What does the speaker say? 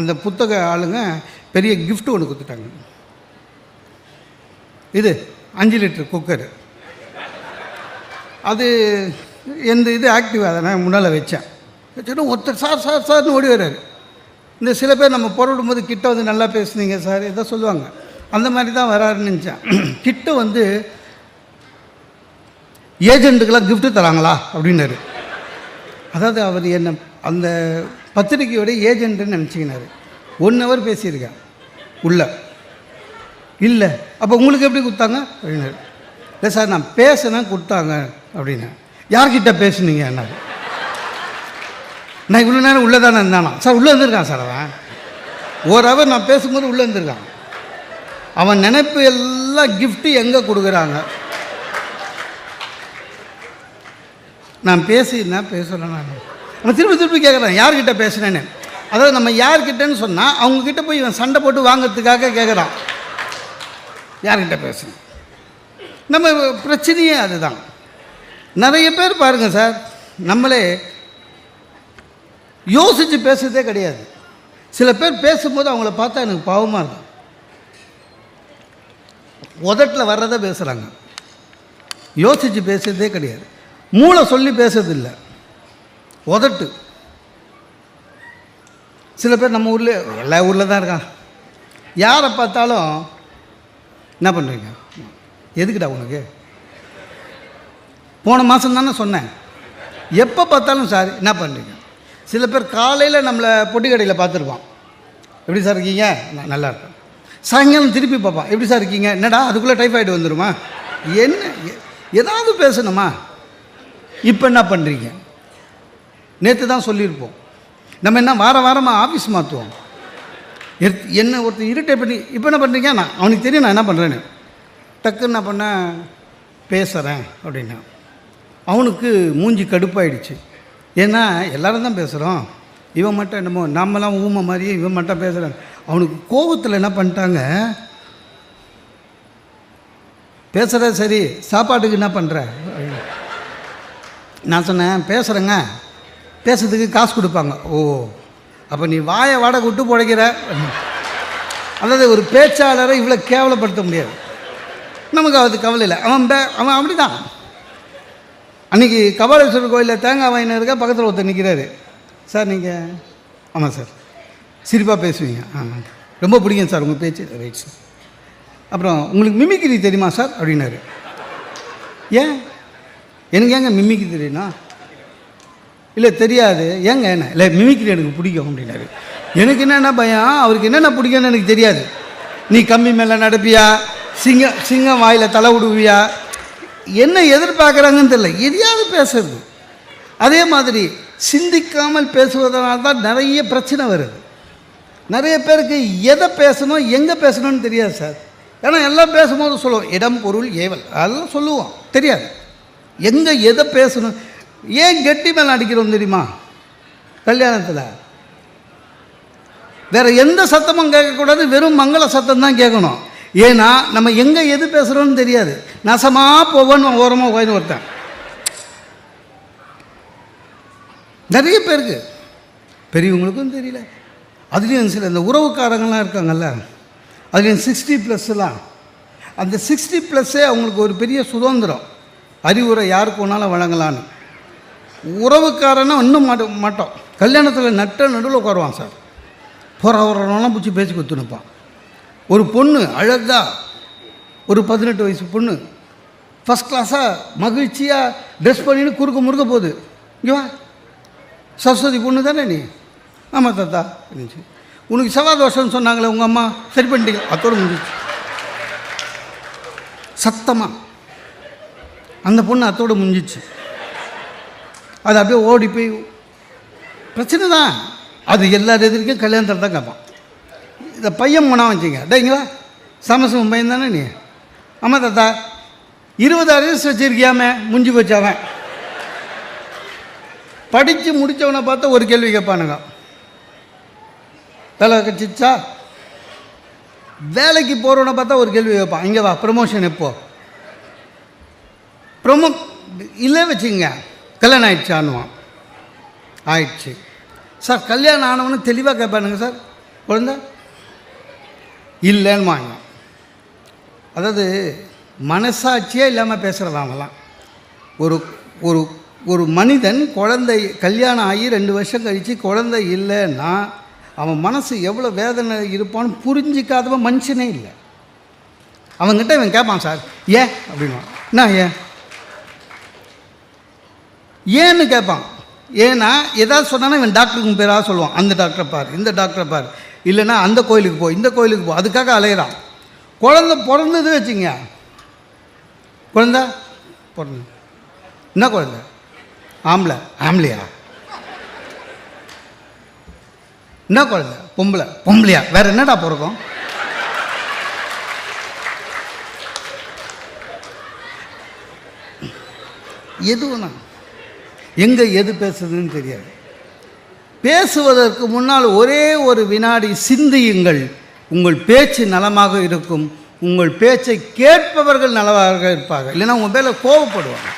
அந்த புத்தக ஆளுங்க பெரிய கிஃப்ட் ஒன்று கொடுத்துட்டாங்க. இது அஞ்சு லிட்டர் குக்கர் அது எந்த இது ஆக்டிவ் அதை நான் முன்னால் வச்சேன். வச்சுட்டு ஒருத்தர் சார் சார் சார்னு ஓடி வர்றாரு. இந்த சில பேர் நம்ம புறவிடும் போது கிட்ட வந்து நல்லா பேசுனீங்க சார் இதை சொல்லுவாங்க. அந்த மாதிரி தான் வராருன்னு நினச்சேன். கிட்ட வந்து ஏஜெண்ட்டுக்கெல்லாம் கிஃப்ட்டு தராங்களா? அப்படின்னாரு. அதாவது அவர் என்ன அந்த பத்திரிக்கையோட ஏஜென்ட்டுன்னு நினச்சிக்கினாரு. ஒன் ஹவர் பேசியிருக்கேன் உள்ள. இல்லை. அப்போ உங்களுக்கு எப்படி கொடுத்தாங்க? அப்படின்னாரு. இல்லை சார் நான் பேசினேன் கொடுத்தாங்க அப்படின்னு. யார்கிட்ட பேசுனீங்க? என்ன? நான் இவ்வளோ நேரம் உள்ளே தானே இருந்தானா? சார் உள்ளே இருந்திருக்கான் சார் அவன். ஒரு ஹவர் நான் பேசும்போது உள்ளே இருந்திருக்கான். அவன் நினைப்பு எல்லாம் கிஃப்ட்டு எங்கே கொடுக்குறாங்க? நான் பேசினா பேசலை நான் அவன் திருப்பி திருப்பி கேட்குறான் யார்கிட்ட பேசுனேன்னு? அதாவது நம்ம யார்கிட்டன்னு சொன்னால் அவங்கக்கிட்ட போய் இவன் சண்டை போட்டு வாங்கிறதுக்காக கேட்குறான் யார்கிட்ட பேசுனேன்? நம்ம பிரச்சனையே அதுதான். நிறைய பேர் பாருங்கள் சார் நம்மளே யோசித்து பேசுகிறதே கிடையாது. சில பேர் பேசும்போது அவங்கள பார்த்தா எனக்கு பாவமாக இருக்கும். உதட்டில் வர்றதை பேசுகிறாங்க யோசித்து பேசுகிறதே கிடையாது. மூளை சொல்லி பேசுறதில்லை. உதட்டு. சில பேர் நம்ம ஊரில் எல்லா ஊரில் தான் இருக்கான் யாரை பார்த்தாலும் என்ன பண்ணுறீங்க எதுக்குடா உனக்கு? போன மாதம் தானே சொன்னேன். எப்போ பார்த்தாலும் சார் என்ன பண்ணுறீங்க சில பேர் காலையில் நம்மளை பொட்டி கடையில் பார்த்துருப்பான். எப்படி சார் இருக்கீங்க? நான் நல்லா இருக்கேன். சாயங்காலம் திருப்பி பார்ப்பான். எப்படி சார் இருக்கீங்க? என்னடா அதுக்குள்ளே டைஃபாய்டு வந்துடுமா என்ன ஏதாவது பேசணுமா? இப்போ என்ன பண்ணுறீங்க நேற்று தான் சொல்லியிருப்போம். நம்ம என்ன வார வாரமாக ஆஃபீஸ் மாற்றுவோம் எத்- என்ன ஒருத்தர் இரிட்டேட் பண்ணி இப்போ என்ன பண்ணுறீங்க நான் அவனுக்கு தெரியும் நான் என்ன பண்ணுறேன்னு டக்குன்னு நான் பண்ண பேசுகிறேன் அப்படின்னா. அவனுக்கு மூஞ்சி கடுப்பாயிடுச்சு. ஏன்னா எல்லாரும் தான் பேசுகிறோம் இவன் மட்டும் என்னமோ நம்மலாம் ஊமை மாதிரியே இவன் மட்டும் பேசுகிறான் அவனுக்கு கோபத்தில் என்ன பண்ணிட்டாங்க? பேசுகிற சரி சாப்பாட்டுக்கு என்ன பண்ணுற நான் சொன்னேன் பேசுகிறேங்க பேசுறதுக்கு காசு கொடுப்பாங்க. ஓ அப்போ நீ வாயை வாடகை விட்டு பிழைக்கிற அதாவது ஒரு பேச்சாளரை இவ்வளோ கேவலப்படுத்த முடியாது. நமக்கு அது கவலை இல்லை. அவன் பே அவன் அப்படி தான் அன்றைக்கி கபாலேஸ்வரர் கோயிலில் தேங்காய் வாங்கின இருக்க பக்கத்தில் ஒருத்தர் நிற்கிறாரு சார் நீங்கள் ஆமாம் சார். சிரிப்பாக பேசுவீங்க. ஆமாம் ரொம்ப பிடிக்கும் சார் உங்கள் பேச்சு. Right sir. அப்புறம் உங்களுக்கு மிமிக்ரி தெரியுமா சார்? அப்படின்னாரு. ஏன்? எனக்கு ஏங்க மிமிக்ரி தெரியும்னா இல்லை தெரியாது. ஏங்க என்ன? இல்லை மிமிக்ரி எனக்கு பிடிக்கும் அப்படின்னாரு. எனக்கு என்னென்ன பயம். அவருக்கு என்னென்ன பிடிக்கும்னு எனக்கு தெரியாது. நீ கம்மி மேலே நடப்பியா? சிங்க சிங்கம் வாயில் தலை விடுவியா என்ன எதிர்பார்க்குறாங்கன்னு தெரியல. எதையாவது பேசுறது. அதே மாதிரி சிந்திக்காமல் பேசுவதனால தான் நிறைய பிரச்சனை வருது. நிறைய பேருக்கு எதை பேசணும் எங்கே பேசணும்னு தெரியாது சார். ஏன்னா எல்லாம் பேசும்போது சொல்லுவோம் இடம் பொருள் ஏவல். அதெல்லாம் சொல்லுவோம். தெரியாது. எங்கே எதை பேசணும்? ஏன் கெட்டி மேலே அடிக்கிறோம் தெரியுமா? கல்யாணத்தில். வேறு எந்த சத்தமும் கேட்கக்கூடாது வெறும் மங்கள சத்தம் தான் கேட்கணும். ஏன்னா நம்ம எங்கே எது பேசுகிறோன்னு தெரியாது. நசமாக போவோன்னு ஓரமாக போயின்னு ஒருத்தன். நிறைய பேருக்கு. பெரியவங்களுக்கும் தெரியல. அதுலேயும் சில இந்த உறவுக்காரங்களாம் இருக்காங்கல்ல. அதுலேயும் சிக்ஸ்டி ப்ளஸ்லாம் அந்த சிக்ஸ்டி ப்ளஸ்ஸே அவங்களுக்கு ஒரு பெரிய சுதந்திரம். அறிவுரை யாருக்கு வேணாலும் வழங்கலான்னு உறவுக்காரனா இன்னும் மாட்ட மாட்டோம். கல்யாணத்தில் நட்ட நடுவில் உட்காருவான் சார். போகிற வரலாம் பிடிச்சி பேசி கொடுத்துனுப்பான் ஒரு பொண்ணு அழகா ஒரு பதினெட்டு வயசு பொண்ணு ஃபஸ்ட் கிளாஸாக மகிழ்ச்சியாக ட்ரெஸ் பண்ணின்னு குறுக்க முறுக்க போகுது. இங்கே வா. சரஸ்வதி பொண்ணு தானே நீ? ஆமாம் தாத்தா இருந்துச்சு உனக்கு செவ்வாய் தோஷம்னு சொன்னாங்களே உங்கள் அம்மா? சரி பண்ணிட்டீங்க. அத்தோடு முடிஞ்சிச்சு. சத்தமாக அந்த பொண்ணு அத்தோடு முடிஞ்சிச்சு. அது அப்படியே ஓடி போய் பிரச்சனை தான். அது எல்லார் எதிர்க்கும் கல்யாணத்தில் தான் கேட்பான். இந்த பையன் போனா வச்சுங்க. டேங்களா சமசம பையன் தானே நீ? ஆமாம் தாத்தா இருபது அரிசி வச்சிருக்கியாமே முடிஞ்சு போச்சு அவன். படித்து முடித்தவனை பார்த்தா ஒரு கேள்வி கேட்பானுங்க. தலை கட்சிச்சா வேலைக்கு போகிறவனை பார்த்தா ஒரு கேள்வி கேட்பான். இங்கே வா ப்ரமோஷன் எப்போ ப்ரொமோ இல்லை வச்சுங்க கல்யாணம் ஆயிடுச்சான்னுவான். ஆயிடுச்சு. சார் கல்யாணம் ஆனவனு தெளிவாக கேட்பானுங்க சார். குழந்த? இல்லைன்னு வாங்க அதாவது மனசாட்சியே இல்லாமல் பேசுகிறதாங்கலாம் ஒரு ஒரு ஒரு மனிதன் குழந்தை கல்யாணம் ஆகி ரெண்டு வருஷம் கழித்து குழந்தை இல்லைன்னா அவன் மனசு எவ்வளோ வேதனை இருப்பான்னு புரிஞ்சிக்காதவன் மனுஷனே இல்லை. அவன்கிட்ட இவன் கேட்பான் சார் ஏன்? அப்படின்னா என்ன ஏன்? ஏன்னு கேட்பான் ஏன்னா ஏதாவது சொன்னானா இவன் டாக்டருக்கு பேராக சொல்லுவான். அந்த டாக்டரை பார் இந்த டாக்டரை பார். இல்லைன்னா அந்த கோயிலுக்கு போ இந்த கோயிலுக்கு போ. அதுக்காக அலையிறான். குழந்தை பிறந்தது வச்சுங்க. குழந்த பிறந்த என்ன குழந்த? ஆம்பளை. ஆம்பளையா? என்ன குழந்த? பொம்பளை. பொம்பளையா? வேற என்னடா பிறக்கும்? எது வேணா எங்கே எது பேசுதுன்னு தெரியாது. பேசுவதற்கு முன்னால் ஒரே ஒரு வினாடி சிந்தியுங்கள். உங்கள் பேச்சு நலமாக இருக்கும். உங்கள் பேச்சை கேட்பவர்கள் நலமாக இருப்பார்கள். இல்லைன்னா உங்கள் பேரில் கோவப்படுவாங்க.